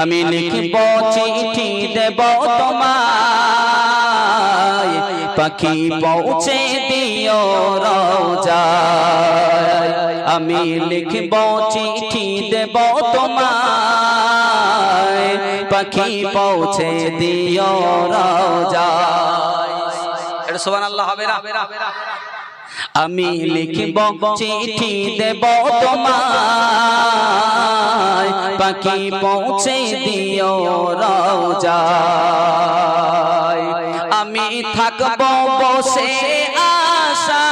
আমি লিখব চিঠি দেব তোমায়। পাখি পৌঁছে দিও রোজায় আমি লিখব চিঠি দেব তোমায়। পাখি পৌঁছে দিও রোজায় এটা সুবহানাল্লাহ হবে না? আমি লিখব চিঠি দেব তোমায়। পাখি পৌঁছে দিও রোজায় আমি থাকব বসে আশা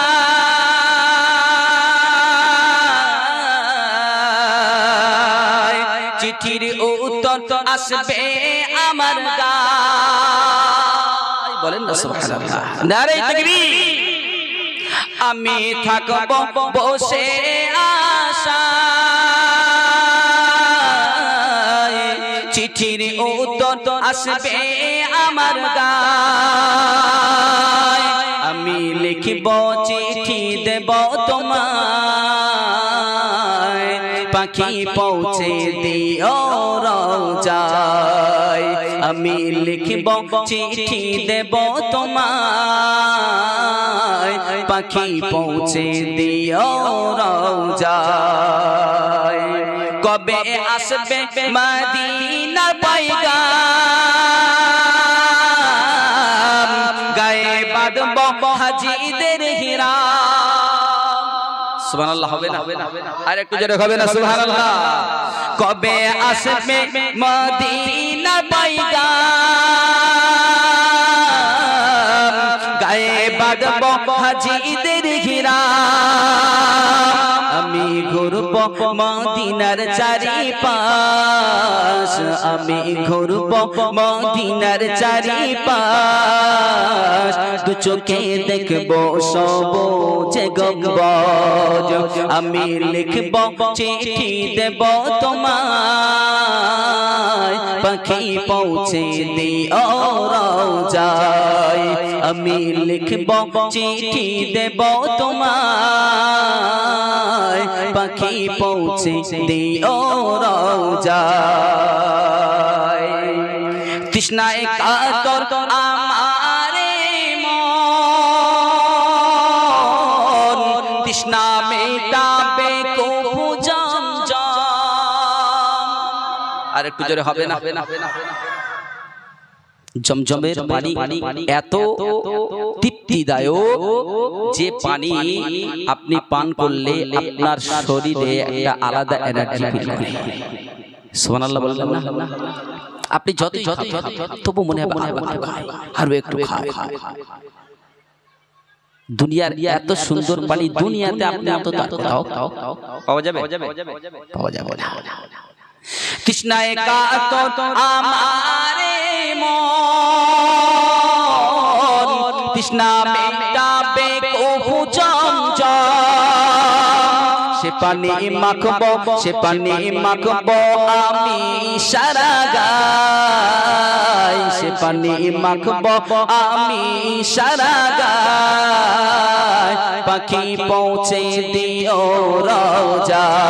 চিঠির উত্তর আসবে আমার গায়। বলেন না সুবহানাল্লাহ। নারে তাকবীর। আমি থাকব বসে আশা চিঠির উত্তর আসবে আমার গায়। আমি লিখব চিঠি দেব তোমায়। পাখি পৌঁছে দিও রোজায় আমি লিখব, চিঠি দেব তোমায়। পাখি পৌঁছে দিও রোজায় কবে আসবে মদিনা পাইগা গায়ে বাঁধব হাজিদের হীরা সুবহানাল্লাহ হবে না? আর একটু জোরে হবে না? সুবহানাল্লাহ কবে আসবে মদিনা পাইগা? গায়ে বাঁধব হাজিদের ঘিরা। আমি ঘুরব মদিনার চারি পাশ আমি ঘুরব মদিনার চারি পাশ চোখে দেখব সবুজ গম্বজ। আমি লিখব চিঠি দেব তোমায়। পাখি পৌঁছে দিও রোজায়। আমি লিখব চিঠি দেব তোমায়। পাখি পৌঁছে দিও রোজায়। তৃষ্ণায় কাতর আর একটু জোরে হবে না? জমজমের পানি এত তৃপ্তিদায়ক যে পানি আপনি পান করলে আপনার শরীরে একটা আলাদা এনার্জি ফিল করে সুবহানাল্লাহ বললেন না? আপনি যত যত তবু মনে হবে আরও একটু খাই দুনিয়ার এত সুন্দর পানি দুনিয়াতে আপনি কোথাও পাওয়া যাবে? পাওয়া যাবে। না তৃষ্ণায় কাতর আমারে মন। তৃষ্ণা মেটাবে চঞ্চল। সে পানি মাখব সে পানি মাখব আমি সারা গাই। সে পানি মাখব আমি সারা গাই। পাখি পৌঁছে দিও রোজায়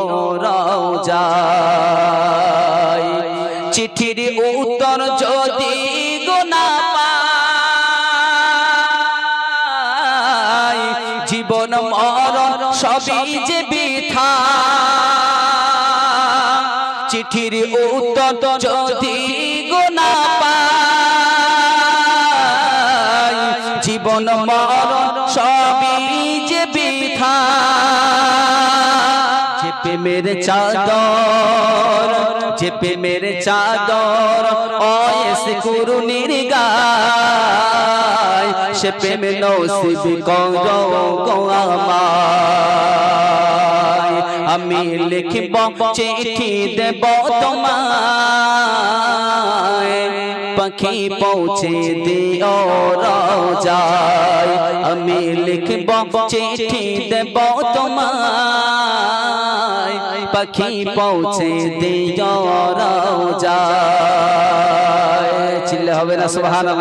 জীবন মরণ সবই যে বৃথা। চিঠির উত্তর যদি গোনা জীবন মরণ সবই যে বৃথা। যে প্রেমের চাদর, যে প্রেমের চাদর, অয়েস করুনির গায়। সে প্রেম নসিব করো গো আমায়। আমি লিখব চিঠি দেব তোমায়। পাখি পৌঁছে দিও রোজায়। আমি লিখব চিঠি দেব তোমায়। পাখি পৌঁছে দিও রোজা চিল্লে হবে না, সুবহানাল্লাহ।